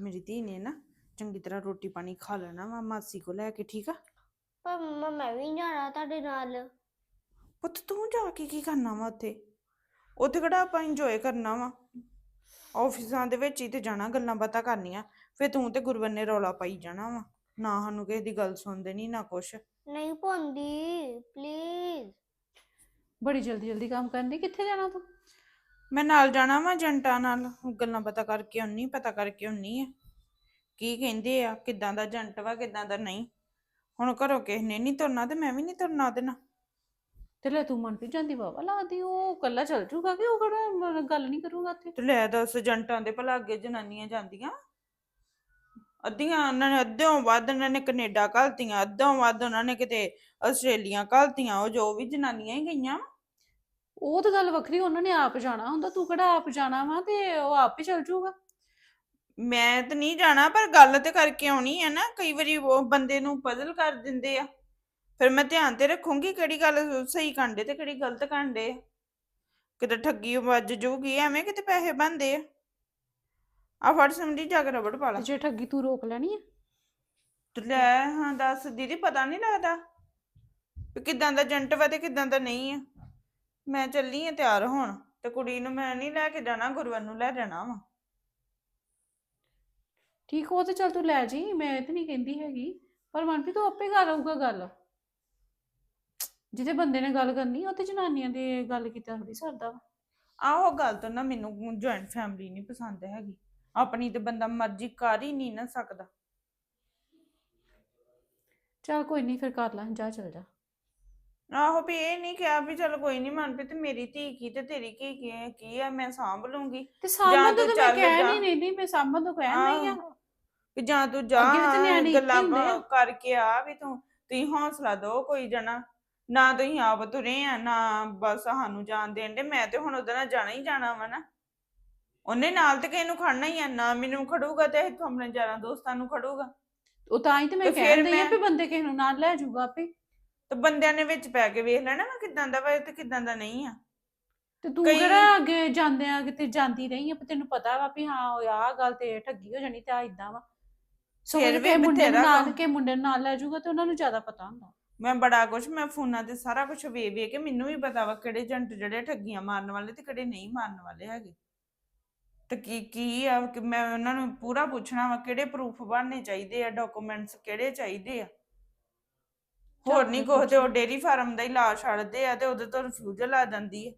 ਮੇਰੀ ਧੀ ਨੇ ਨਾ ਚੰਗੀ ਤਰ੍ਹਾਂ ਰੋਟੀ ਪਾਣੀ ਖਾ ਲੈਣਾ ਵਾ ਮਾਸੀ ਕੋ ਲੈ ਕੇ ਠੀਕ ਆ? ਪਰ ਮੰਮਾ ਮੈਂ ਵੀ ਜਾਣਾ ਤੁਹਾਡੇ ਨਾਲ। ਪੁੱਤ ਤੂੰ ਜਾ ਕੇ ਕੀ ਕਰਨਾ ਵਾ ਉੱਥੇ? ਉੱਥੇ ਕਿਹੜਾ ਆਪਾਂ ਇੰਜੋਏ ਕਰਨਾ ਵਾ? ਆਫਿਸਾਂ ਦੇ ਵਿੱਚ ਹੀ ਤੇ ਜਾਣਾ ਗੱਲਾਂ ਬਾਤਾਂ ਕਰਨੀਆਂ। ਫਿਰ ਤੂੰ ਤੇ ਗੁਰਵਨ ਨੇ ਰੌਲਾ ਪਾਈ ਜਾਣਾ ਵਾ। ਨਾ ਸਾਨੂੰ ਕਿਸੇ ਦੀ ਗੱਲ ਸੁਣਦੇ ਨਹੀਂ ਨਾ ਕੁਛ। ਨਹੀਂ ਪਾਉਂਦੀ ਪਲੀਜ਼ ਬੜੀ ਜਲਦੀ ਜਲਦੀ ਕੰਮ ਕਰਨੀ ਕਿੱਥੇ ਜਾਣਾ ਤੂੰ? ਮੈਂ ਨਾਲ ਜਾਣਾ ਵਾ ਏਜੰਟਾਂ ਨਾਲ। ਗੱਲਾਂ ਪਤਾ ਕਰਕੇ ਆਉਣੀ ਪਤਾ ਕਰਕੇ ਆਉਣੀ ਆ। ਕੀ ਕਹਿੰਦੇ ਆ ਕਿੱਦਾਂ ਦਾ ਏਜੰਟ ਵਾ ਕਿੱਦਾਂ ਦਾ ਨਹੀਂ। ਹੁਣ ਘਰੋਂ ਕਿਸੇ ਨੇ ਨਹੀਂ ਤੁਰਨਾ ਤੇ ਮੈਂ ਵੀ ਨਹੀਂ ਤੁਰਨਾ ਉਹਦੇ ਨਾਲ। ਤੇ ਲੈ ਤੂੰ ਮਨਪ੍ਰੀਤ ਜਾਂਦੀ ਬਾਬਾ ਲਾਦੀ ਉਹ ਕੱਲਾ ਚੱਲ ਜੂਗਾ ਕਿ ਉਹ ਕਿਹੜਾ ਮ- ਗੱਲ ਨਹੀਂ ਕਰੂਗਾ ਉੱਥੇ? ਤੇ ਲੈ ਦੱਸ ਏਜੰਟਾਂ ਦੇ ਭਲਾ ਅੱਗੇ ਜਨਾਨੀਆਂ ਜਾਂਦੀਆਂ। ਅੱਧੀਆਂ ਉਹਨਾਂ ਨੇ ਅੱਧਿਓਂ ਵੱਧ ਉਹਨਾਂ ਨੇ ਕੈਨੇਡਾ ਘਲਤੀਆਂ ਅੱਧੋਂ ਵੱਧ ਉਹਨਾਂ ਨੇ ਕਿਤੇ ਆਸਟ੍ਰੇਲੀਆ ਘਲਤੀਆਂ ਉਹ ਜੋ ਵੀ ਜਨਾਨੀਆਂ ਹੀ ਗਈਆਂ ਵਾਂ। ਉਹ ਤਾਂ ਗੱਲ ਵੱਖਰੀ ਉਹਨਾਂ ਨੇ ਆਪ ਜਾਣਾ ਹੁੰਦਾ ਤੂੰ ਕਿਹੜਾ ਆਪ ਜਾਣਾ ਵਾ ਤੇ ਉਹ ਆਪ ਹੀ ਚੱਲ ਜੂਗਾ ਮੈਂ ਤਾਂ ਨਹੀਂ ਜਾਣਾ ਪਰ ਗੱਲ ਤੇ ਕਰਕੇ ਆਉਣੀ ਆ ਨਾ ਕਈ ਵਾਰੀ ਉਹ ਬੰਦੇ ਨੂੰ ਪਜ਼ਲ ਕਰ ਦਿੰਦੇ ਆ। ਫਿਰ ਮੈਂ ਧਿਆਨ ਤੇ ਰੱਖੂੰਗੀ ਕਿਹੜੀ ਗੱਲ ਸਹੀ ਕਾਂਡੇ ਤੇ ਕਿਹੜੀ ਗਲਤ ਕਾਂਡੇ ਕਿਤੇ ਠੱਗੀ ਵੱਜ ਜਾਊਗੀ ਐਵੇਂ ਕਿਤੇ ਪੈਸੇ ਬੰਦੇ ਆ। ਆ ਫੜ ਸਮਝੀ ਜਾ ਕੇ ਰਬੜ ਪਾ ਲਾ। ਜੇ ਠੱਗੀ ਤੂੰ ਰੋਕ ਲੈਣੀ ਆ? ਤੇ ਲੈ ਹਾਂ ਦੱਸ ਦੀਦੀ ਪਤਾ ਨਹੀਂ ਲੱਗਦਾ ਕਿਦਾਂ ਦਾ ਏਜੰਟ ਵਾ ਤੇ ਕਿਦਾਂ ਦਾ ਨਹੀਂ ਆ। ਮੈਂ ਚੱਲੀ ਆ ਤਿਆਰ ਹੋਣ ਤੇ ਕੁੜੀ ਨੂੰ ਮੈਂ ਨਹੀਂ ਲੈ ਕੇ ਜਾਣਾ ਗੁਰਵਨ ਨੂੰ ਲੈ ਜਾਣਾ ਵਾ। ਠੀਕ ਉਹ ਤੇ ਚੱਲ ਤੂੰ ਲੈ ਜੀ ਮੈਂ ਤੇ ਨਹੀਂ ਕਹਿੰਦੀ ਹੈਗੀ ਪਰ ਮਨਪ੍ਰੀਤ ਤੂੰ ਆਪੇ ਕਰ ਆਊਗਾ ਗੱਲ। ਜਿਹਦੇ ਬੰਦੇ ਨੇ ਗੱਲ ਕਰਨੀ ਉਹ ਤੇ ਜਨਾਨੀਆਂ ਦੇ ਗੱਲ ਕੀਤਾ ਥੋੜੀ ਸਰਦਾ ਵਾ। ਆਹੋ ਗੱਲ ਤੋਂ ਨਾ ਮੈਨੂੰ ਜੁਆਇੰਟ ਫੈਮਿਲੀ ਨਹੀਂ ਪਸੰਦ ਹੈਗੀ। ਆਪਣੀ ਤੇ ਬੰਦਾ ਮਰਜ਼ੀ ਕਰ ਹੀ ਨਹੀਂ ਨਾ ਸਕਦਾ। ਚੱਲ ਕੋਈ ਨਹੀਂ ਫਿਰ ਕਰ ਲੈ ਜਾ ਚੱਲ ਜਾ। ਆਹੋ ਵੀ ਇਹ ਨਹੀਂ ਕਿਹਾ ਵੀ ਚਲ ਕੋਈ ਨਹੀਂ ਮਨਪ੍ਰੀਤ ਮੇਰੀ ਧੀ ਕੀ ਤੇ ਤੇਰੀ ਕੀ ਕੀ ਹੈ- ਕੀ ਆ ਮੈਂ ਸਾਂਭ ਲੂੰਗੀ। ਤੇ ਸਾਂਭਣ ਤੂੰ ਤੋਂ ਤਾਂ ਮੈਂ ਕਹਿ। ਨਹੀਂ ਨਹੀਂ ਨਹੀਂ ਮੈਂ ਸਾਂਭਣ ਤੋਂ ਕਹਿ ਨਹੀਂ ਆ। ਵੀ ਜਾਂ ਤੂੰ ਜਾ ਤਾਂ ਗੱਲਾਂ ਕਰਕੇ ਆ ਵੀ ਤੂੰ ਤੁਸੀਂ ਹੌਸਲਾ ਦਿਓ ਕੋਈ ਜਣਾ। ਨਾ ਤੁਸੀਂ ਆਪ ਤੁਰੇ ਆ ਨਾ ਬਸ ਸਾਨੂੰ ਜਾਣ ਦੇਣ ਦੇ ਮੈਂ ਤੇ ਹੁਣ ਉਹਦੇ ਨਾਲ ਜਾਣਾ ਹੀ ਜਾਣਾ ਵਾ ਨਾ। ਉਹਨੇ ਨਾਲ ਤੇ ਕਿਸੇ ਨੂੰ ਖੜਨਾ ਹੀ ਆ ਨਾ ਮੈਨੂੰ ਖੜੂਗਾ ਤੇ ਇੱਥੋਂ ਆਪਣੇ ਯਾਰਾਂ ਦੋਸਤਾਂ ਨੂੰ ਖੜੂਗਾ। ਉਹ ਤਾਂ ਹੀ ਤੇ ਮੈਂ ਤੇ ਫਿਰ ਕਹਿੰਦੀ ਆ ਵੀ ਬੰਦੇ ਕਿਸੇ ਨੂੰ ਨਾਲ ਲੈ ਜਾਊਗਾ ਆਪੇ। ਤੇ ਬੰਦਿਆਂ ਨੇ ਵਿੱਚ ਪੈ ਕੇ ਵੇਖ ਲੈਣਾ ਵਾ ਕਿਦਾਂ ਦਾ ਵਾ ਤੇ ਕਿਦਾਂ ਦਾ ਨਹੀਂ ਆ। ਤੇ ਤੂੰ ਕਈ- ਕਿਹੜਾ ਅੱਗੇ ਜਾਂਦੇ ਆ ਕਿਤੇ ਜਾਂਦੀ ਰਹੀ ਆ ਪਰ ਤੈਨੂੰ ਪਤਾ ਵਾ ਵੀ ਹਾਂ ਉਹ ਆਹ ਗੱਲ ਤੇ ਠੱਗੀ ਹੋ ਜਾਣੀ ਤੇ ਆ ਇਦਾਂ ਵਾ। ਸੋ ਫਿਰ ਵੀ ਮੁੰਡੇ ਨੂੰ ਨਾਲ ਕੰਮ- ਕੇ ਮੁੰਡੇ ਨੂੰ ਨਾਲ ਲੈ ਜਾਊਗਾ ਤੇ ਉਹਨਾਂ ਨੂੰ ਜ਼ਿਆਦਾ ਪਤਾ ਹੁੰਦਾ। ਮੈਂ ਬੜਾ ਕੁਛ ਮੈਂ ਫੋਨਾਂ ਤੇ ਸਾਰਾ ਕੁਝ ਵੇਖ ਵੇਖ ਕੇ ਮੈਨੂੰ ਵੀ ਪਤਾ ਵਾ ਕਿਹੜੇ ਏਜੰਟ ਜਿਹੜੇ ਠੱਗੀਆਂ ਮਾਰਨ ਵਾਲੇ ਤੇ ਕਿਹੜੇ ਨਹੀਂ ਮਾਰਨ ਵਾਲੇ ਹੈਗੇ। ਤੇ ਕੀ ਕੀ ਆ ਕਿ ਮੈਂ ਉਹਨਾਂ ਨੂੰ ਪੂਰਾ ਪੁੱਛਣਾ ਵਾ ਕਿਹੜੇ ਪ੍ਰੂਫ ਬਣਨੇ ਚਾਹੀਦੇ ਆ ਡਾਕੂਮੈਂਟਸ ਕਿਹੜੇ ਚਾਹੀਦੇ ਆ। ਹੋਰ ਨਹੀਂ ਕੁਛ ਤੇ ਉਹ। ਡੇਰੀ ਫਾਰਮ ਦਾ ਹੀ ਲਾ ਛੱਡਦੇ ਆ ਤੇ ਉਹਦੇ ਤੋਂ ਰਿਫਿਊਜ਼ਲ ਆ ਜਾਂਦੀ ਹੈ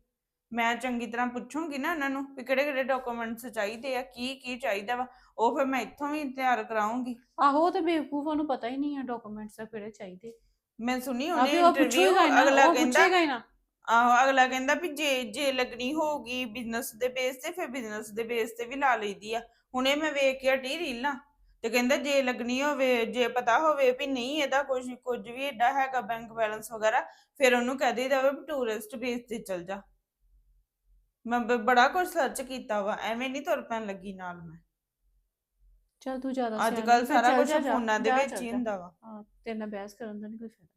ਮੈਂ ਚੰਗੀ ਤਰ੍ਹਾਂ ਪੁੱਛੂੰਗੀ ਨਾ ਉਹਨਾਂ ਨੂੰ ਵੀ ਕਿਹੜੇ ਕਿਹੜੇ ਡਾਕੂਮੈਂਟਸ ਚਾਹੀਦੇ ਆ ਕੀ ਕੀ ਚਾਹੀਦਾ ਵਾ ਉਹ ਫਿਰ ਮੈਂ ਇੱਥੋਂ ਵੀ ਤਿਆਰ ਕਰਾਉਂਗੀ ਆਹੋ ਉਹ ਤੇ ਬੇਵਕੂਫਾਂ ਨੂੰ ਪਤਾ ਹੀ ਨਹੀਂ ਆ ਡਾਕੂਮੈਂਟਸ ਕਿਹੜੇ ਚਾਹੀਦੇ। ਮੈਂ ਸੁਣੀ ਉਹਨੇ ਉਹ ਇੰਟਰਵਿਊ ਪੁੱਛੇਗਾ ਹੀ ਨਾ ਅਗਲਾ ਉਹ ਕਹਿੰਦਾ ਪੁੱਛੇਗਾ ਹੀ ਨਾ। ਆਹੋ ਅਗਲਾ ਕਹਿੰਦਾ ਵੀ ਜੇ ਜੇ ਲੱਗਣੀ ਹੋਊਗੀ ਬਿਜ਼ਨਸ ਦੇ ਬੇਸ ਤੇ ਫਿਰ ਬਿਜ਼ਨਸ ਦੇ ਬੇਸ ਤੇ ਵੀ ਲਾ ਲਈਦੀ ਆ। ਹੁਣੇ ਮੈਂ ਵੇਖ ਕੇ ਹਟੀ ਰੀਲਾਂ। ਤੇ ਕਹਿੰਦਾ ਜੇ ਲੱਗਣੀ ਹੋਵੇ ਜੇ ਪਤਾ ਹੋਵੇ ਵੀ ਨਹੀਂ ਇਹਦਾ ਕੁਝ ਕੁਝ ਵੀ ਏਡਾ ਹੈਗਾ ਬੈਂਕ ਬੈਲੈਂਸ ਵਗੈਰਾ ਫਿਰ ਉਹਨੂੰ ਕਹਿ ਦੇਈਦਾ ਵਾ ਟੂਰਿਸਟ ਬੇਸ ਤੇ ਚਲ ਜਾ। ਮੈਂ ਬ- ਬੜਾ ਕੁਝ ਸਰਚ ਕੀਤਾ ਵਾ ਐਵੇਂ ਨਹੀਂ ਤੁਰ ਪੈਣ ਲੱਗੀ ਨਾਲ ਮੈਂ। ਚੱਲ ਤੂੰ ਜ਼ਿਆਦਾ ਅੱਜ ਕੱਲ ਸਾਰਾ ਕੁਝ ਫੋਨਾਂ ਦੇ ਵਿੱਚ ਹੀ। ਹੁੰਦਾ ਵਾ। ਹਾਂ ਤੇਰੇ ਨਾਲ ਬਹਿਸ ਕਰਨ ਦਾ ਨਹੀਂ ਕੋਈ ਫਾਇਦਾ।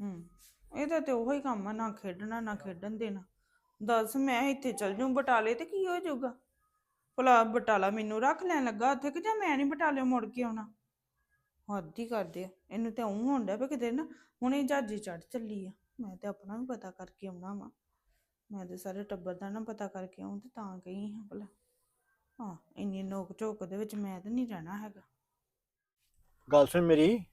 ਹੂੰ ਇਹਦਾ ਤੇ ਉਹੀ ਕੰਮ ਆ ਨਾ ਖੇਡਣਾ ਨਾ ਖੇਡਣ ਦੇਣਾ। ਦੱਸ ਮੈਂ ਇੱਥੇ ਚਲ ਜੂੰ ਬਟਾਲੇ ਤੇ ਕੀ ਹੋ ਜਾਊਗਾ? ਭਲਾ ਬਟਾਲਾ ਮੈਨੂੰ ਰੱਖ ਲੈਣ ਲੱਗਾ ਉੱਥੇ ਕਿ ਜਾਂ ਮੈਂ ਨਹੀਂ ਬਟਾਲੇ ਮੁੜ ਕੇ ਆਉਣਾ? ਹੱਦ ਹੀ ਕਰਦੇ ਆ। ਇਹਨੂੰ ਤੇ ਉਂ ਹੁੰਦਾ ਵੀ ਕਿਤੇ ਨਾ ਹੁਣੇ ਜਹਾਜ਼ੀ ਚੜ ਚੱਲੀ ਆ। ਮੈਂ ਤੇ ਆਪਣਾ ਵੀ ਪਤਾ ਕਰਕੇ ਆਉਣਾ ਵਾ। ਮੈਂ ਤੇ ਸਾਰੇ ਟੱਬਰ ਦਾ ਨਾ ਪਤਾ ਕਰਕੇ ਆਉਂ ਤੇ ਤਾਂ ਗਈ ਹਾਂ ਭਲਾ। ਹਾਂ ਇੰਨੀ ਨੋਕ ਝੋਕ ਦੇ ਵਿੱਚ ਮੈਂ ਤੇ ਨਹੀਂ ਰਹਿਣਾ ਹੈਗਾ। ਗੱਲ ਸੁਣ ਮੇਰੀ।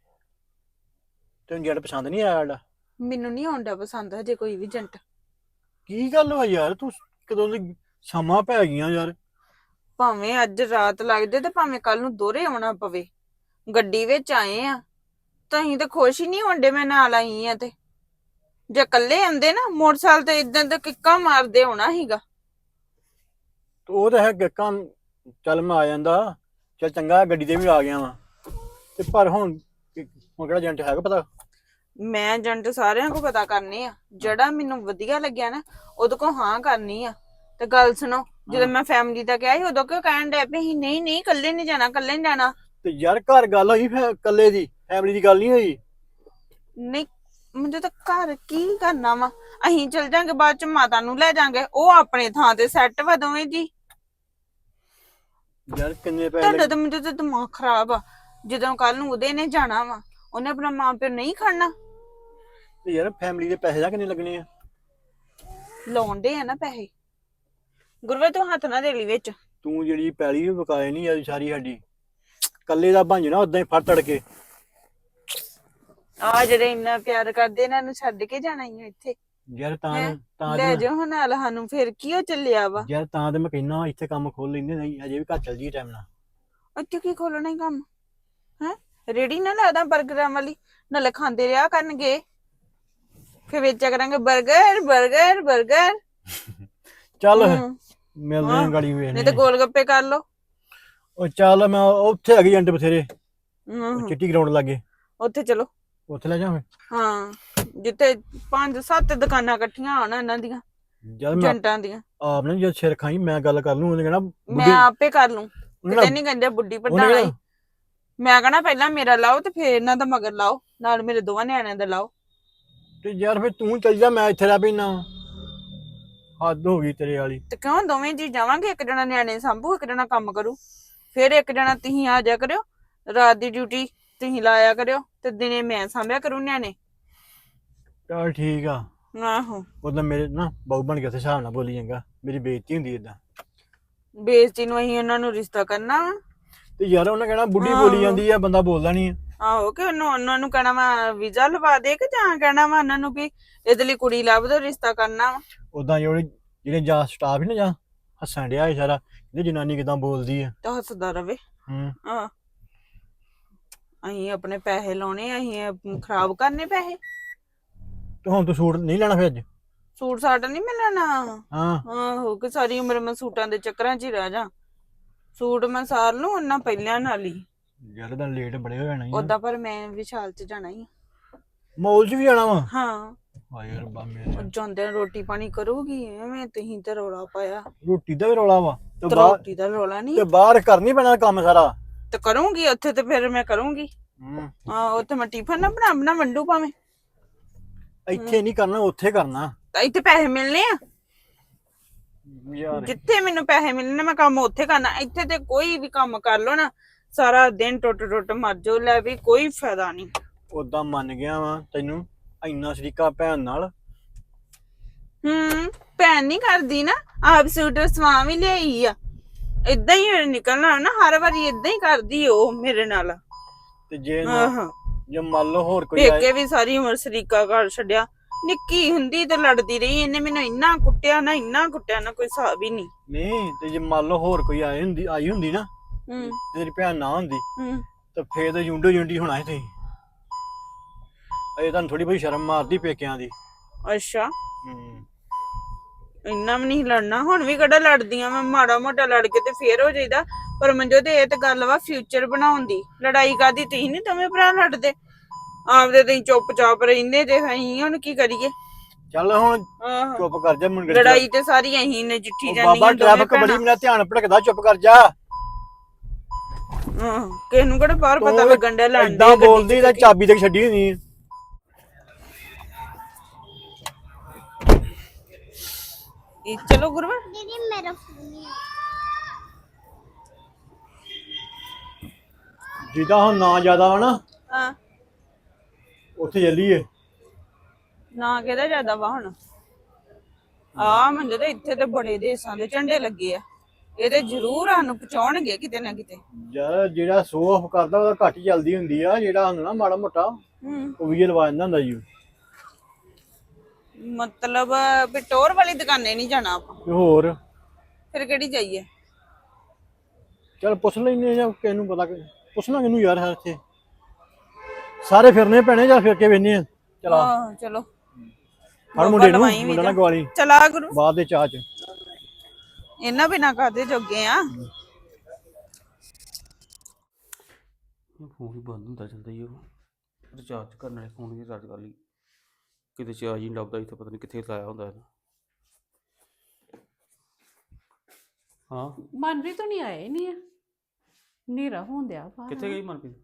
ਤੈਨੂੰ ਜੱਟ ਪਸੰਦ ਨਹੀਂ ਆਇਆ ਸਾਡਾ ਮੈਨੂੰ ਨਹੀਂ ਆਉਂਦਾ ਪਸੰਦ ਹਜੇ ਕੋਈ ਵੀ ਜੰਟ ਕੀ ਗੱਲ ਹੋਈ ਯਾਰ ਤੂੰ ਕਦੋਂ ਦੀ ਸਮਾਂ ਪੈ ਗਈਆਂ ਯਾਰ। ਭਾਵੇਂ ਅੱਜ ਰਾਤ ਲੱਗਦੇ ਤੇ ਭਾਵੇਂ ਕੱਲ ਨੂੰ ਦੋਰੇ ਆਉਣਾ ਪਵੇ। ਗੱਡੀ ਵਿੱਚ ਆਏ ਆ। ਤਹੀਂ ਤੇ ਖੁਸ਼ ਹੀ ਨਹੀਂ ਹੁੰਦੇ ਮੈਂ ਨਾਲ ਆਈ ਆ ਤੇ। ਜੇ ਇਕੱਲੇ ਆਂਦੇ ਨਾ ਮੋਟਰਸਾਈਕਲ ਤੇ ਇਦਾਂ ਦਾ ਕਿੱਕਾ ਮਾਰਦੇ ਹੋਣਾ ਸੀਗਾ। ਤੇ ਉਹ ਤਾਂ ਹੈ ਗੱਕਾਂ ਚੱਲ ਮੈਂ ਆ ਜਾਂਦਾ। ਚੱਲ ਚੰਗਾ ਗੱਡੀ ਤੇ ਵੀ ਆ ਗਿਆ ਵਾਂ। ਤੇ ਪਰ ਹੁਣ ਹੁਣ ਕਿਹੜਾ ਏਜੰਟ ਹੈਗਾ ਪਤਾ? ਮੈਂ ਏਜੰਟ ਸਾਰਿਆਂ ਕੋ ਪਤਾ ਕਰਨੇ ਆ। ਜਿਹੜਾ ਮੈਨੂੰ ਵਧੀਆ ਲੱਗਿਆ ਨਾ ਉਹਦੇ ਕੋ ਹਾਂ ਕਰਨੀ ਆ। ਤੇ ਗੱਲ ਸੁਣੋ ਜਦੋਂ। ਮੈਂ ਫੈਮਿਲੀ ਤੱਕ ਆਈ ਉਦੋਂ ਕਿਉਂ ਕਹਿਣ ਡੈ ਪਈ ਸੀ, ਨਹੀਂ ਨਹੀਂ ਇਕੱਲੇ ਨਹੀਂ ਜਾਣਾ ਇਕੱਲੇ ਨਹੀਂ ਜਾਣਾ। ਤੇ ਯਾਰ ਘਰ ਗੱਲ ਹੋਈ ਫੈ ਕੱਲੇ ਦੀ ਫੈਮਿਲੀ ਦੀ ਗੱਲ ਨਹੀਂ ਹੋਈ? ਨਹੀਂ ਮੈਨੂੰ ਤਾਂ ਘਰ ਕੀ ਕਰਨਾ ਵਾ? ਅਸੀਂ ਚਲ ਜਾਾਂਗੇ ਬਾਅਦ ਚ ਮਾਤਾ ਨੂੰ ਲੈ ਜਾਾਂਗੇ ਉਹ ਆਪਣੇ ਥਾਂ ਤੇ ਸੈੱਟ ਵਾ ਦੋਵੇਂ ਜੀ। ਯਾਰ ਕਿੰਨੇ ਪੈਸੇ ਤੁਹਾਡਾ ਲੱਗੇ ਤਾਂ ਮੇਰੇ ਤੇ ਦਿਮਾਗ ਖਰਾਬ ਆ। ਜਦੋਂ ਕੱਲ ਨੂੰ ਉਹਦੇ ਨੇ ਜਾਣਾ ਵਾ ਉਹਨੇ ਆਪਣਾ ਮਾਂ ਪਿਓ ਨਹੀਂ ਖੜਨਾ। ਤੇ ਯਾਰ ਫੈਮਿਲੀ ਦੇ ਪੈਸੇ ਦਾ ਕਿੰਨੇ ਲੱਗਣੇ ਆ? ਲਾਉਂਦੇ ਆ ਨਾ ਪੈਸੇ। ਗੁਰਵੇ ਤੂੰ ਹੱਥ ਨਾ ਦੇ ਲਈ ਵਿੱਚ। ਤੂੰ ਜਿਹੜੀ ਪੈਲੀ ਵੀ ਵਕਾਏ ਨਹੀਂ ਅੱਜ ਸਾਰੀ ਸਾਡੀ ਕੱਲੇ ਦਾ ਭੰਜਣਾ ਉਦਾਂ ਹੀ ਫੜ ਤੜ ਆ ਜਿਹੜੇ ਇੰਨਾ ਪਿਆਰ ਕਰਦੇ ਇਹਨਾਂ ਨੂੰ ਛੱਡ ਕੇ ਜਾਣਾ ਹੀ ਇੱਥੇ। ਯਾਰ ਤਾਂ ਤਾਂ ਲੈ ਤੇ ਹੁਣ ਨਾਲ ਸਾਨੂੰ ਫੇਰ ਕੀ ਉਹ ਚੱਲਿਆ ਵਾ? ਯਾਰ ਤਾਂ ਤੇ ਮੈਂ ਕਹਿਣਾ ਇੱਥੇ ਕੰਮ ਖੋਲ ਲੈਂਦੇ ਨਹੀਂ ਅਜੇ ਵੀ ਘਰ ਚੱਲ ਜੀ ਟਾਈਮ ਨਾਲ। ਅੱਛਾ ਕੀ ਖੋਲਣਾ ਹੀ ਕੰਮ? ਹੈ? ਰੇੜੀ ਨਾ ਲਾਦਾ ਬਰਗਰਾਂ ਵਾਲੀ ਨਾਲੇ ਖਾਂਦੇ ਰਿਹਾ ਕਰਨਗੇ। ਫੇਰ ਵੇਚਿਆ ਕਰਾਂਗੇ 버ਗਰ 버ਗਰ 버ਗਰ ਚੱਲ ਮਿਲਦੇ ਹਾਂ। ਗਾੜੀ ਨਹੀਂ ਵੇਖ ਤੇ ਗੋਲ ਗੱਪੇ ਕਰ ਲੋ ਉਹ ਚੱਲ ਮੈਂ ਉੱਥੇ ਹੈਗੀ ਜੰਟ ਬਥੇਰੇ ਹਮ, ਚਿੱਟੀ ਗਰਾਊਂਡ ਲੱਗੇ। ਉੱਥੇ ਚਲੋ। ਉੱਥੇ ਲੈ ਜਾਵਾਂ ਹਾਂ ਜਿੱਥੇ ਪੰਜ ਸੱਤ ਦੁਕਾਨਾਂ ਇਕੱਠੀਆਂ ਹੋਣ ਇਹਨਾਂ ਦੀਆਂ ਜਦ ਮੈਂ ਜੰਟਾਂ ਦੀਆਂ। ਆਪ ਨੇ ਜਦ ਸਿਰ ਖਾਈ ਮੈਂ ਗੱਲ ਕਰ ਲੂੰ ਉਹਨੇ ਕਹਿਣਾ ਮੈਂ ਬੁੱਢੀ ਆਪੇ ਕਰ ਲੂੰ। ਉਹਨੇ ਕਿਤੇ ਕਹਿਣਾ- ਨਹੀਂ ਕਹਿੰਦੇ ਬੁੱਢੀ ਉਹਨੇ ਹੀ ਕਹਿਣਾ, ਮੈਂ ਕਹਣਾ ਪਹਿਲਾਂ ਮੇਰਾ ਲਾਓ ਤੇ ਫਿਰ ਇਹਨਾਂ ਦਾ ਮਗਰ ਲਾਓ ਨਾਲ ਮੇਰੇ ਦੋਵਾਂ ਨਿਆਣਿਆਂ ਦਾ ਲਾਓ। ਤੇ ਯਾਰ ਫਿਰ ਤੂੰ ਚੱਲ ਜਾ ਮੈਂ ਇੱਥੇ ਰਹਿ ਪੈਣਾ ਹੱਦ ਹੋ ਗਈ ਤੇਰੇ ਵਾਲੀ। ਤੇ ਕਿਉਂ ਦੋਵੇਂ ਜੀ ਜਾਵਾਂਗੇ? ਇੱਕ ਜਣਾ ਨਿਆਣੇ ਸੰਭੂ ਇੱਕ ਜਣਾ ਕੰਮ ਕਰੂ। ਫਿਰ ਇੱਕ ਜਣਾ ਤੁਸੀਂ ਆ ਜਾ ਕਰਿਓ। ਰਾਤ ਦੀ ਡਿਊਟੀ ਤੁਸੀਂ ਲਾਇਆ ਕਰਿਓ ਤੇ ਦਿਨੇ ਮੈਂ ਸੰਭਿਆ ਕਰੂ ਨਿਆਣੇ। ਚੱਲ ਠੀਕ ਆ। ਆਹੋ। ਉਦੋਂ ਮੇਰੇ ਨਾ ਬਹੁ ਬਣ ਕੇ ਉੱਥੇ ਹਿਸਾਬ ਨਾਲ ਬੋਲੀ ਜਾਂਗਾ ਮੇਰੀ ਬੇਇੱਜ਼ਤੀ ਹੁੰਦੀ ਏਦਾਂ। ਬੇਇੱਜ਼ਤੀ ਨੂੰ ਅਸੀਂ ਉਹਨਾਂ ਨੂੰ ਰਿਸ਼ਤਾ ਕਰਨਾ ਵਾ। ਤੇ ਯਾਰ ਉਹਨੇ ਕਹਿਣਾ ਬੁੱਢੀ। ਬੋਲੀ ਜਾਂਦੀ ਆ ਬੰਦਾ ਬੋਲਦਾ ਨਹੀਂ ਆ। ਆਹੋ ਕਿ ਉਹਨੂੰ ਉਹਨਾਂ ਨੂੰ ਕਹਿਣਾ ਵਾ ਵੀਜ਼ਾ ਲਵਾ ਦੇ ਕਿ ਜਾਂ ਕਹਿਣਾ ਵਾ ਉਹਨਾਂ ਨੂੰ ਵੀ ਇਹਦੇ ਲਈ ਕੁੜੀ ਲੱਭ ਦੋ ਰਿਸ਼ਤਾ ਕਰਨਾ ਵਾ। ਉਦਾਂ ਜਿਹੜੇ ਜਿਹੜੇ ਜਾ ਸਟਾਫ ਹੀ ਨਾ ਜਾ ਹੱਸਣ ਡਿਆ ਸੀ ਸਾਰਾ ਇਹ ਜਨਾਨੀ ਕਿਦਾਂ ਬੋਲਦੀ ਆ। ਤਾਂ ਹੱਸਦਾ ਰਵੇ। ਹੂੰ। ਅਸੀਂ ਆਪਣੇ ਪੈਸੇ ਲਾਉਣੇ ਅਸੀਂ ਖਰਾਬ ਕਰਨੇ ਪੈਸੇ। ਤੇ ਹੁਣ ਤੂੰ ਸੂਟ ਨਹੀਂ ਲੈਣਾ ਫਿਰ ਅੱਜ? ਸੂਟ ਸਾਟ ਨਹੀਂ ਮਿਲਣਾ ਹਾਂ। ਆਹੋ ਕਿ ਸਾਰੀ ਉਮਰ ਮੈਂ ਸੂਟਾਂ ਦੇ ਚੱਕਰਾਂ 'ਚ ਹੀ ਰਹਿ ਜਾ। ਸੂਟ ਮੈਂ ਸਾਰ ਲੂੰ ਉਹਨਾਂ ਪਹਿਲਿਆਂ ਨਾਲ ਹੀ। ਯਾਰ ਤਾਂ ਲੇਟ ਬੜੇ ਹੋ ਜਾਣਾ ਆ। ਉਦਾਂ ਪਰ ਮੈਂ ਵਿਸ਼ਾਲ 'ਚ ਜਾਣਾ ਹੀ ਆ। ਮੌਲ 'ਚ ਵੀ ਜਾਣਾ ਵਾ? ਹਾਂ। ਹਾਏ ਰੱਬਾ ਮੇਰੇ ਉਹ ਜਾਂਦੇ ਰੋਟੀ ਪਾਣੀ ਕਰੂਗੀ ਐਵੇਂ ਤੁਸੀਂ ਤੇ ਰੌਲਾ ਪਾਇਆ। ਰੋਟੀ ਦਾ ਵੀ ਰੌਲਾ ਵਾ ਤੇ ਤੇ ਬਾਹਰ ਰੋਟੀ ਦਾ ਰੌਲਾ ਤੇ ਨਹੀਂ ਬਾਹਰ ਕਰਨੀ ਪੈਣਾ ਕੰਮ ਸਾਰਾ। ਤੇ ਕਰੂੰਗੀ ਉੱਥੇ ਤੇ ਫਿਰ ਮੈਂ ਕਰੂੰਗੀ। ਹੂੰ। ਹਾਂ ਉੱਥੇ ਮੈਂ ਟਿਫਨ ਨਾ ਬਣਾ ਬਣਾ ਵੰਡੂ ਭਾਵੇਂ। ਇੱਥੇ ਨਹੀਂ ਕਰਨਾ ਉੱਥੇ ਕਰਨਾ। ਤਾਂ ਇੱਥੇ ਪੈਸੇ ਮਿਲਨੇ ਆ। ਯਾਰ। ਜਿੱਥੇ ਮੈਨੂੰ ਪੈਸੇ ਮਿਲਣੇ ਮੈਂ ਕੰਮ ਉੱਥੇ ਕਰਨਾ। ਇੱਥੇ ਤੇ ਕੋਈ ਵੀ ਕੰਮ ਕਰ ਲੋ ਨਾ ਸਾਰਾ ਦਿਨ ਟੁੱਟ ਟੁੱਟ ਮਰ ਜਾਓ ਲੈ ਵੀ ਕੋਈ ਫਾਇਦਾ ਨਹੀਂ। ਉਦਾਂ ਮੰਨ ਗਿਆ ਵਾ ਤੈਨੂੰ। ਇੰਨਾ ਸ਼ਰੀਕਾ ਭੈਣ ਨਾਲ। ਹੂੰ ਭੈਣ ਨਹੀਂ ਕਰਦੀ ਨਾ ਆਪ ਸੂਟ ਸਵਾ ਵੀ ਲਿਆਈ ਆ। ਇਦਾਂ ਹੀ ਨਿਕਲਣਾ ਨਾ ਹਰ ਵਾਰੀ ਇਦਾਂ ਹੀ ਕਰਦੀ ਉਹ ਮੇਰੇ ਨਾਲ। ਤੇ ਜੇ ਨਾ ਜੇ ਮੰਨ ਲਓ ਹੋਰ ਕੋਈ ਆਏ ਵੀ ਸਾਰੀ ਉਮਰ ਸਰੀਕਾ ਕਰ ਛੱਡਿਆ। ਨਿੱਕੀ ਹੁੰਦੀ ਤੇ ਲੜਦੀ ਰਹੀ ਇਹਨੇ ਮੈਨੂੰ ਇੰਨਾ ਕੁੱਟਿਆ ਨਾ ਇੰਨਾ ਕੁੱਟਿਆ ਨਾ ਕੋਈ ਹਿਸਾਬ ਹੀ ਨਹੀਂ। ਨਹੀਂ ਤੇ ਜੇ ਮੰਨ ਲਓ ਹੋਰ ਕੋਈ ਆਈ ਹੁੰਦੀ ਆਈ ਹੁੰਦੀ ਨਾ ਹੂੰ। ਤੇਰੀ ਭੈਣ ਨਾ ਹੁੰਦੀ ਹੂੰ। ਤਾਂ ਫੇਰ ਤੇ ਜੁੰਡੋ ਜੁੰਡੀ ਹੋਣਾ ਸੀ ਤੁਸੀਂ। ਅਜੇ ਤੁਹਾਨੂੰ ਥੋੜੀ ਬਹੁਤੀ ਸ਼ਰਮ ਮਾਰਦੀ ਪੇਕਿਆਂ ਦੀ। ਅੱਛਾ। ਹੂੰ। ਇੰਨਾ ਵੀ ਨਹੀਂ ਲੜਨਾ ਹੁਣ ਵੀ ਕਿਹੜਾ ਲੜਦੀਆਂ ਮੈਂ ਮਾੜਾ ਮੋਟਾ ਲੜ ਕੇ ਤੇ ਫੇਰ ਹੋ ਜਾਈਦਾ। ਪਰ ਮੰਜੋ ਤੇ ਇਹ ਤੇ ਗੱਲ ਵਾ ਫਿਊਚਰ ਬਣਾਉਣ ਦੀ। ਲੜਾਈ ਕਾਦੀ ਤੁਸੀਂ ਨਹੀਂ ਦੋਵੇਂ ਭਰਾ ਲੜਦੇ? ਆਪਦੇ ਤੁਸੀਂ ਚੁੱਪਚਾਪ ਰਹਿੰਦੇ ਜੇ ਅਸੀਂ ਹੁਣ ਕੀ ਕਰੀਏ? ਚੱਲ ਹੁਣ ਆਹੋ। ਚੁੱਪ ਕਰ ਜਾ ਮੁੰਡੇ ਲੜਾਈ ਤੇ ਸਾਰੀ ਅਸੀਂ ਨੇ ਜਿੱਠੀ ਉਹ ਜਾਨੀ ਬਾਬਾ ਟ੍ਰੈਫਿਕ ਬੜੀ ਮੇਰਾ ਧਿਆਨ ਭਟਕਦਾ ਚੁੱਪ ਕਰ ਜਾ। ਕਿਸ ਨੂੰ ਕਿਹੜਾ ਬਾਹਰ ਪਤਾ ਤੂੰ ਲੱਗਣ ਡਿਆ ਲੜਨ ਏਦਾਂ ਬੋਲਦੀ ਤਾਂ ਚਾਬੀ ਤੇ ਛੱਡੀ ਆ। ਇਹ ਚਲੋ ਗੁਰੂਆ। ਦੀਦੀ ਮੇਰਾ ਫੋਨ ਜਿੱਦਾਂ ਹੁਣ ਨਾ ਜ਼ਿਆਦਾ ਵਾ ਨਾ ਹਾਂ। ਉੱਥੇ ਚੱਲੀਏ। ਨਾ ਕਿਹਦਾ ਜ਼ਿਆਦਾ ਵਾ ਹੁਣ? ਆ ਮੰਜੇ ਤੇ ਇੱਥੇ ਤੇ ਬੜੇ ਦੇਸਾਂ ਦੇ ਝੰਡੇ ਲੱਗੇ ਆ। ਇਹ ਤੇ ਜ਼ਰੂਰ ਸਾਨੂੰ ਪਹੁੰਚਾਉਣਗੇ ਕਿਤੇ ਨਾ ਕਿਤੇ। ਯਾਰ ਜਿਹੜਾ ਆਫ ਕਰਦਾ ਉਹਦਾ ਘੱਟ ਹੀ ਚੱਲਦੀ ਹੁੰਦੀ ਆ ਜਿਹੜਾ ਹੁੰਦਾ ਨਾ ਮਾੜਾ ਮੋਟਾ ਹੂੰ। ਉਹ ਵੀ ਲਵਾ ਜਾਂਦਾ ਹੁੰਦਾ ਜੀ। ਮਤਲਬ ਵੀ ਟੋਰ ਵਾਲੀ ਦੁਕਾਨੇ ਨਹੀਂ ਜਾਣਾ ਆਪਾਂ। ਤੇ ਹੋਰ? ਫਿਰ ਕਿਹੜੀ ਜਾਈਏ? ਚੱਲ ਪੁੱਛ ਲੈਨੇ ਜਾਂ ਕਿਸ ਨੂੰ ਪਤਾ ਕਿ- ਪੁੱਛਣਾ ਕਿਹਨੂੰ ਯਾਰ ਹੈ ਇੱਥੇ। ਸਾਰੇ ਫਿਰਨੇ ਪੈਣੇ ਜਾਂ ਫਿਰ ਕੇ ਵੇਨੇ ਆ? ਚਲਾ। ਆਹ ਚਲੋ। ਹਰ ਮੁੰਡੇ ਨੂੰ ਲਵਾਈ ਵੀ ਮੁੰਡਾ ਨਾ ਜਾ। ਗਵਾਲੀ। ਚਲਾ ਗੁਰੂ। ਬਾਅਦ ਦੇ ਚਾਹ ਚ। ਇਹਨਾਂ ਬਿਨਾ ਕਾਦੇ ਜੋਗੇ ਆ? ਫੋਨ ਹੀ ਬੰਦ ਹੁੰਦਾ ਚੱਲਦਾ ਹੀ ਉਹ ਰਿਚਾਰਜ ਕਰਨ ਵਾਲੇ ਫੋਨ ਵੀ ਰਿਚਾਰਜ ਕਰ ਲਈ। ਕਿਤੇ ਹੀ ਨਹੀਂ ਲੱਭਦਾ ਇੱਥੇ ਪਤਾ ਨਹੀਂ ਕਿੱਥੇ ਲਾਇਆ ਹੁੰਦਾ ਇਹਨੇ। ਹਾਂ। ਮਨਰੀ ਤੋਂ ਨਹੀਂ ਆਏ ਨਹੀਂ ਆ। ਹਨੇਰਾ ਹੋਣ ਦਿਆ ਬਾਹਰ ਕਿੱਥੇ ਗਈ ਮਨਪ੍ਰੀਤ?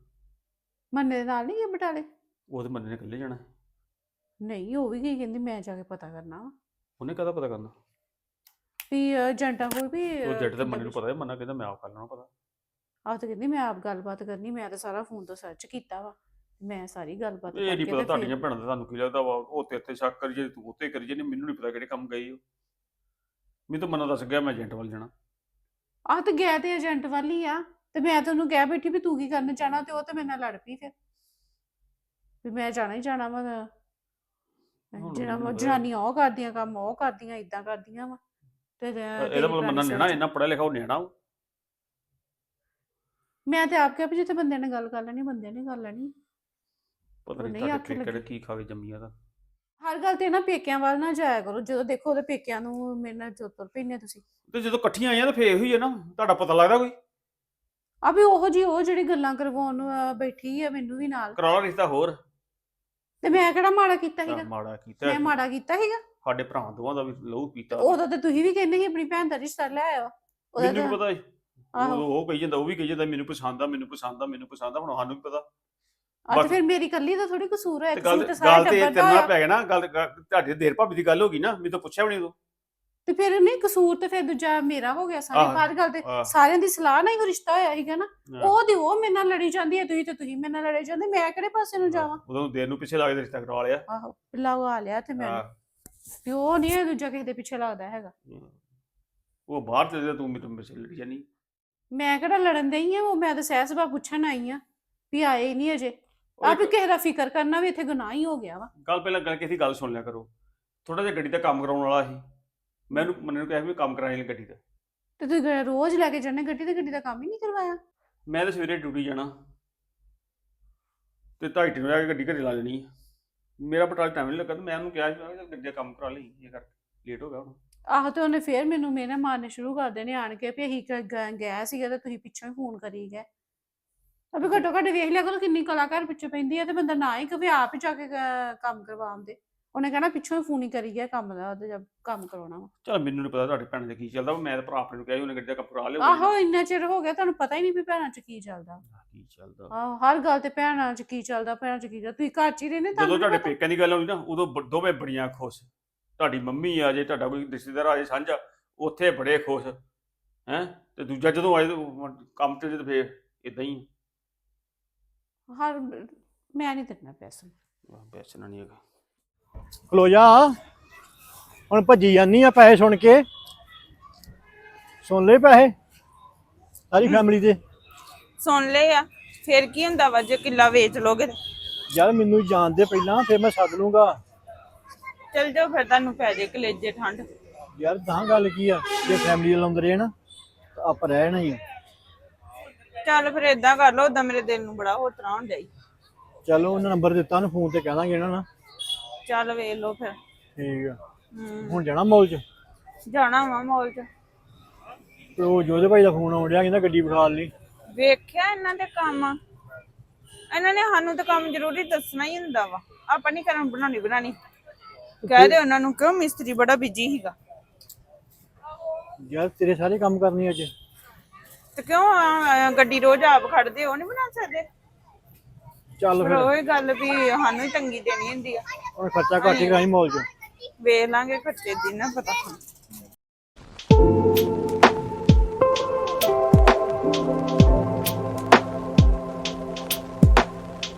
ਮੰਨੇ ਦੇ ਨਾਲ ਨਹੀਂ ਗਏ ਬਟਾਲੇ? ਉਹਦੇ ਮੰਨੇ ਨੇ ਇਕੱਲੇ ਜਾਣਾ। ਨਹੀਂ ਉਹ ਵੀ ਗਈ ਕਹਿੰਦੀ ਮੈਂ ਜਾ ਕੇ ਪਤਾ ਕਰਨਾ ਵਾ। ਉਹਨੇ ਕਦਾ ਪਤਾ ਕਰਨਾ? ਵੀ ਏਜੰਟਾਂ ਕੋਲ ਵੀ ਉਹ ਅਹ, ਜੱਟ ਤੇ ਕਿੱਦਾਂ ਮੰਨੇ ਨੂੰ ਪਤਾ ਹੈ ਮੰਨਾ ਕਹਿੰਦਾ ਮੈਂ ਆਪ ਕਰ ਲੈਣਾ ਪਤਾ। ਆਹ ਤਾਂ ਕਹਿੰਦੀ ਮੈਂ ਆਪ ਗੱਲਬਾਤ ਕਰਨੀ ਮੈਂ ਤਾਂ ਸਾਰਾ ਫੋਨ ਤੋਂ ਸਰਚ ਕੀਤਾ ਵਾ। ਮੈਂ ਸਾਰੀ ਗੱਲਬਾਤ ਇਹ ਨਹੀਂ ਪਤਾ ਤੁਹਾਡੀਆਂ ਭੈਣਾਂ ਦਾ ਤੁਹਾਨੂੰ ਕੀ ਲੱਗਦਾ ਵਾ? ਉਹ ਤੇ ਤੇ ਸ਼ੱਕ ਕਰੀ ਜੇ ਤੂੰ ਉੱਤੇ ਕਰੀ ਜੇ ਮੈਨੂੰ ਨਹੀਂ ਪਤਾ ਕਿਹੜੇ ਕੰਮ ਗਈ ਉਹ। ਮੈਨੂੰ ਤਾਂ ਮੰਨਾ ਦੱਸ ਗਿਆ ਮੈਂ ਏਜੰਟ ਵੱਲ ਜਾਣਾ। ਆਹ ਤੇ ਗਿਆ ਤੇ ਏਜੰਟ ਵੱਲ ਹੀ ਆ। ਤੇ ਮੈਂ ਤਾਂ ਉਹਨੂੰ ਕਹਿ ਬੈਠੀ ਵੀ ਤੂੰ ਕੀ ਕਰਨ ਚਾਹਣਾ ਤੇ ਉਹ ਤੇ ਮੇਰੇ ਨਾਲ ਲੜ ਪਈ ਫਿਰ। ਵੀ ਮੈਂ ਜਾਣਾ ਹੀ ਜਾਣਾ ਵਾ। ਜਿਹੜਾ ਪਤਾ- ਜਨਾਨੀਆਂ ਉਹ ਕਰਦੀਆਂ ਕੰਮ ਉਹ ਕਰਦੀਆਂ ਇਦਾਂ ਕਰਦੀਆਂ ਵਾ। ਤੇ ਇਹਦਾ ਮਤਲਬ ਮੰਨਾ ਪੁਰਾਣੀ ਨਿਆਣਾ ਸੋਚ। ਇੰਨਾ ਪੜਿਆ ਲਿਖਾ ਉਹ ਉਹ। ਮੈਂ ਤੇ ਆਪ ਕਿਹਾ ਵੀ ਜਿੱਥੇ ਬੰਦਿਆਂ ਨੇ ਗੱਲ ਕਰ ਲੈਣੀ ਬੰਦਿਆਂ ਨੇ ਕਰ ਲੈਣੀ। ਪਤਾ ਨਹੀਂ ਨਹੀਂ ਤੁਹਾਡੇ ਆਖੇ ਲੱਗੀ। ਕੀ ਖਾ ਕੇ ਜੰਮੀਆਂ ਦਾ। ਹਰ ਗੱਲ ਤੇ ਨਾ ਪੇਕਿਆਂ ਵੱਲ ਨਾ ਜਾਇਆ ਕਰੋ। ਜਦੋਂ ਦੇਖੋ ਉਹਦੇ ਪੇਕਿਆਂ ਨੂੰ ਮੇਰੇ ਨਾਲ ਜੋ ਤੁਰ ਪੈਂਦੇ ਤੁਸੀਂ। ਤੇ ਜਦੋਂ ਇਕੱਠੀਆਂ ਆਈਆਂ ਤਾਂ ਫੇਰ ਇਹੋ ਹੀ ਹੈ ਨਾ। ਤੁਹਾਡਾ ਪਤਾ ਲੱਗਦਾ ਕੋਈ? ਆ ਵੀ ਉਹੋ ਜੀ ਉਹ ਜਿਹੜੀ ਗੱਲਾਂ ਕਰਵਾਉਣ ਨੂੰ ਅਹ, ਬੈਠੀ ਆ ਮੈਨੂੰ ਵੀ ਨਾਲ। ਕਰਾ ਲਾ ਰਿਸ਼ਤਾ ਹੋਰ। ਤੇ ਮੈਂ ਕਿਹੜਾ ਮਾੜਾ ਕੀਤਾ ਸੀਗਾ? ਮਾੜਾ ਕੀਤਾ ਮੈਂ ਮਾੜਾ ਕੀਤਾ ਸੀਗਾ? ਸਾਡੇ ਭਰਾ ਦੋਵਾਂ ਦਾ ਵੀ ਲਹੂ ਪੀਤਾ ਉਦੋਂ ਤੇ ਤੁਸੀਂ ਵੀ ਕਹਿੰਦੇ ਸੀ ਆਪਣੀ ਭੈਣ ਦਾ ਰਿਸ਼ਤਾ ਲੈ ਉਹਦਾ ਮੈਨੂੰ ਤਾਂ- ਪਤਾ ਸੀ। ਆਹੋ। ਉਹ ਉਹ ਕਹੀ ਜਾਂਦਾ ਉਹ ਵੀ ਕਹੀ ਜਾਂਦਾ ਮੈਨੂੰ ਪਸੰਦ ਆ ਮੈਨੂੰ ਪਸੰਦ ਆ ਮੈਨੂੰ ਪਸੰਦ ਆ ਹੁਣ ਸਾਨੂੰ ਵੀ ਪਤਾ। ਆ ਤੇ ਬਾਕੀ- ਫਿਰ ਮੇਰੀ ਕੱਲੀ ਦਾ ਥੋੜੀ ਕਸੂਰ ਹੈ ਤੇ ਕਸੂਰ ਗੱਲ ਤਾਂ ਸਾਰੇ ਗੱਲ ਤੇ ਟੱਬਰ ਦਾ ਹੋਇਆ। ਪੈ ਗਿਆ ਨਾ ਗੱਲ ਗੱਲ- ਤੁਹਾਡੇ ਦੇਰ ਭਾਬੀ ਦੀ ਗੱਲ ਹੋ ਗਈ ਨਾ ਮੈਨੂੰ ਤਾਂ ਪੁੱਛਿਆ ਵੀ ਨਹੀਂ ਤੂੰ। ਤੇ ਫਿਰ ਨਹੀਂ ਕਸੂਰ ਤੇ ਫਿਰ ਦੂਜਾ ਮੇਰਾ ਹੋ ਗਿਆ ਸਾਰੇ। ਆਹ, ਗੱਲ ਤੇ ਆਹ। ਸਾਰਿਆਂ ਦੀ ਸਲਾਹ ਨਾਲ ਹੀ ਉਹ ਰਿਸ਼ਤਾ ਹੋਇਆ ਸੀਗਾ ਨਾ। ਹਾਂ। ਉਹ ਦੀ ਉਹ ਮੇਰੇ ਨਾਲ ਲੜੀ ਜਾਂਦੀ ਹੈ ਤੁਸੀਂ ਤੇ ਤੁਸੀਂ ਮੇਰੇ ਨਾਲ ਲੜੇ ਜਾਂਦੇ ਮੈਂ ਕਿਹੜੇ ਪਾਸੇ ਨੂੰ ਜਾਵਾਂ? ਉਦੋਂ ਦੇਰ ਨੂੰ ਪਿੱਛੇ ਲਾ ਕੇ ਰਿਸ਼ਤਾ ਕਰਵਾ ਲਿਆ। ਆਹੋ ਲਗਾ ਲਿਆ ਤੇ ਮੈਂ ਹਾਂ। ਵੀ ਉਹ ਨਹੀਂ ਦੂਜਾ ਕਿਸੇ ਦੇ ਪਿੱਛੇ ਲੱਗਦਾ ਹੈਗਾ। ਉਹ ਬਾਹਰ ਜਾ ਤੂੰ ਮੇਰੇ ਮੇਰੇ ਲੜੀ ਜਾਨੀ ਮੈਂ ਕਿਹੜਾ ਲੜਨ ਦਈ ਆ ਉਹ ਮੈਂ ਤਾਂ ਸਹਿ ਸੁਭਾਅ ਪੁੱਛਣ ਆਈ ਆ ਵੀ ਆਏ ਨਹੀਂ ਅਜੇ। ਆ ਵੀ ਕਿਸੇ ਦਾ ਫਿਕਰ ਕਰਨਾ ਵੀ ਇੱਥੇ ਗੁਨਾਹ ਹੀ ਹੋ ਗਿਆ ਵਾ। ਗੱਲ ਪਹਿਲਾਂ ਗੱਲ ਕਿਸੇ ਦੀ ਗੱਲ ਸੁਣ ਲਿਆ ਕਰੋ। ਥੋੜਾ ਜਿਹਾ ਗੱਡੀ ਦਾ ਕੰਮ ਕਰਾਉਣ ਵਾਲਾ ਸੀ। ਮੈਨੂੰ ਮੰਨੇ ਨੂੰ ਕਿਹਾ ਵੀ ਕੰਮ ਕਰਾਈ ਗੱਡੀ ਦਾ। ਤੇ ਤੁਸੀਂ ਗ- ਰੋਜ਼ ਲੈ ਕੇ ਜਾਂਦੇ ਗੱਡੀ ਤੇ ਗੱਡੀ ਦਾ ਕੰਮ ਹੀ ਨਹੀਂ ਕਰਵਾਇਆ? ਮੈਂ ਤਾਂ ਸਵੇਰੇ ਡਿਊਟੀ ਜਾਣਾ। ਤੇ ਢਾਈ ਤਿੰਨ ਵਜੇ ਗੱਡੀ ਘਰੇ ਲਾ ਲੈਣੀ ਆ। ਮੇਰਾ ਬਟਾਲ ਟਾਈਮ ਨਹੀਂ ਲੱਗਾ ਤੇ ਮੈਂ ਉਹਨੂੰ ਕਿਹਾ ਸੀ ਮੈਂ ਕਿਹਾ ਚੱਲ ਗੱਡੀ ਦਾ ਕੰਮ ਕਰਾ ਲਈ ਇਹ ਕਰ ਲੇਟ ਹੋ ਗਿਆ ਹੁਣ। ਆਹੋ ਤੇ ਉਹਨੇ ਫੇਰ ਮੈਨੂੰ ਮੇਰੇ ਮਾਰਨੇ ਸ਼ੁਰੂ ਕਰ ਦੇਣੇ ਆਣ ਕੇ ਵੀ ਅਸੀਂ ਗ- ਗ- ਗਏ ਸੀਗੇ ਤੇ ਤੁਸੀਂ ਪਿੱਛੋਂ ਹੀ ਫੋਨ ਕਰੀ ਗਏ। ਅਬੇ ਘੱਟੋ ਘੱਟ ਵੇਖ ਲਿਆ ਕਰੋ ਕਿੰਨੀ ਕਲਾਕਾਰ ਪਿੱਛੇ ਪੈਂਦੀ ਹੈ ਤੇ ਬੰਦਾ ਨਾ ਹੀ ਕਵੇ ਆਪ ਹੀ ਜਾ ਕੇ ਕ- ਕੰਮ ਕਰਵਾਉਂਦੇ ਉਹਨੇ ਕਹਿਣਾ ਪਿੱਛੋਂ ਹੀ ਫੋਨ ਹੀ ਕਰੀ ਗਿਆ ਕੰਮ ਦਾ ਉਹਦੇ ਜਦ ਕੰਮ ਕਰਾਉਣਾ ਵਾ। ਚਲ ਮੈਨੂੰ ਨਹੀਂ ਪਤਾ ਤੁਹਾਡੇ ਭੈਣ ਦੇ ਕੀ ਚੱਲਦਾ ਮੈਂ ਤਾਂ ਭਰਾ ਆਪਣੇ ਨੂੰ ਕਿਹਾ ਸੀ ਉਹਨੇ ਗੱਡੀ ਦਾ ਕਰਾ ਲਿਆ ਆਹੋ ਇੰਨਾ ਚਿਰ ਹੋ ਗਿਆ ਤੁਹਾਨੂੰ ਪਤਾ ਹੀ ਨਹੀਂ ਵੀ ਭੈਣਾਂ ਚ ਕੀ ਚੱਲਦਾ। ਕੀ ਚੱਲਦਾ। ਆਹੋ ਹਰ ਗੱਲ ਤੇ ਭੈਣਾਂ ਚ ਕੀ ਚੱਲਦਾ ਭੈਣਾਂ ਚ ਕੀ ਚੱਲਦਾ ਤੁਸੀਂ ਘਰ ਚ ਹੀ ਰਹਿੰਦੇ ਜਦੋਂ ਤੁਹਾਡੇ ਪਤਾ? ਪੇਕਿਆਂ ਦੀ ਗੱਲ ਆਉਂਦੀ ਨਾ ਉਦੋਂ ਬ- ਦੋਵੇਂ ਬੜੀਆਂ ਖੁਸ਼। ਤੁਹਾਡੀ ਮੰਮੀ ਆ ਜੇ ਤੁਹਾਡਾ ਕੋਈ ਰਿਸ਼ਤੇਦਾਰ ਆ ਜੇ ਸਾਂਝਾ ਉੱਥੇ ਬੜੇ ਖੁਸ਼। ਹੈ? ਤੇ ਦੂਜਾ ਜਦੋਂ ਆਏ ਤਾਂ ਉਹ ਕੰਮ ਤੇ ਜਦ ਫੇਰ ਇਦਾਂ ਹੀ ਹਰ ਮੈਂ ਨਹੀਂ ਦੇਣਾ ਪੈਸੇ ਬੈਸਣਾ ਨਹੀਂ ਹੈਗਾ। ਖਲੋ ਜਾ ਹੁਣ ਭੱਜੀ ਜਾਨੀ ਆ ਪੈਸੇ ਸੁਣ ਕੇ। ਸੁਣ ਲੈ ਪੈਸੇ? ਸਾਰੀ ਫੈਮਿਲੀ ਦੇ? ਸੁਣ ਲਏ ਆ। ਫਿਰ ਕੀ ਹੁੰਦਾ ਵਾ ਜੇ ਕਿੱਲਾ ਵੇਚ ਲੋਗੇ ਯਾਰ ਮੈਨੂੰ ਜਾਣਦੇ ਪਹਿਲਾਂ ਫਿਰ ਮੈਂ ਸੱਦ ਲੂੰਗਾ। ਚਲ ਜਾਓ ਫਿਰ ਤੁਹਾਨੂੰ ਪੈ ਜੇ ਕਲੇਜੇ ਠੰਡ। ਯਾਰ ਤਾਂ ਗੱਲ ਕੀ ਆ? ਜੇ ਫੈਮਿਲੀ ਲਾਉਂਦੇ ਰਹੇ ਨਾ ਤਾਂ ਆਪਾਂ ਰਹਿਣਾ ਹੀ ਆ। ਚੱਲ ਫਿਰ ਇਦਾਂ ਕਰ ਲਓ ਉਦਾਂ ਮੇਰੇ ਦਿਲ ਨੂੰ ਬੜਾ ਹੋਤਰਾ ਹੁੰਦਾ ਈ। ਚਲੋ ਉਹਨਾਂ ਨੰਬਰ ਦਿੱਤਾ ਉਹਨੂੰ ਫੋਨ ਤੇ ਕਹਿ ਦਾਂਗੇ ਇਹਨਾਂ ਨਾਲ। ਚੱਲ ਵੇਖ ਲਓ ਫਿਰ। ਠੀਕ ਆ। ਹੁਣ ਜਾਣਾ ਮੌਲ ਚ? ਜਾਣਾ ਵਾ ਮੌਲ 'ਚ। ਤੇ ਉਹ ਜੋਦੇ ਭਾਈ ਦਾ ਫੋਨ ਆਉਣ ਡਿਆ ਕਹਿੰਦਾ ਗੱਡੀ ਬਿਠਾ ਲਈ। ਵੇਖਿਆ ਇਹਨਾਂ ਦੇ ਕੰਮ? ਇਹਨਾਂ ਨੇ ਸਾਨੂੰ ਤਾਂ ਕੰਮ ਜ਼ਰੂਰੀ ਦੱਸਣਾ ਹੀ ਹੁੰਦਾ ਵਾ। ਆਪਾਂ ਨਹੀਂ ਕਰਨ ਬਣਾਉਣੀ ਬਣਾਣੀ ਕਹਿ ਦੇ ਉਹਨਾਂ ਨੂੰ ਕਿਉਂ ਮਿਸਤਰੀ ਬੜਾ ਬਿਜ਼ੀ ਸੀਗਾ। ਯਾਰ ਤੇਰੇ ਸਾਰੇ ਕੰਮ ਕਰਨੇ ਅੱਜ। ਤੇ ਕਿਉਂ ਅਹ, ਗੱਡੀ ਰੋਜ਼ ਆਪ ਖੜਦੇ ਉਹ ਨਹੀਂ ਬਣਾ ਸਕਦੇ? ਚੱਲ ਫਿਰ ਉਹ ਗੱਲ ਵੀ ਸਾਨੂੰ ਹੀ ਤੰਗੀ ਦੇਣੀ ਹੁੰਦੀ ਆ। ਹੁਣ ਖਰਚਾ ਘੱਟ ਹੀ ਕਰਾਈ ਮੌਲ ਚ। ਵੇਖ ਲਾਂਗੇ ਖਰਚੇ ਦੀ ਨਾ ਪਤਾ।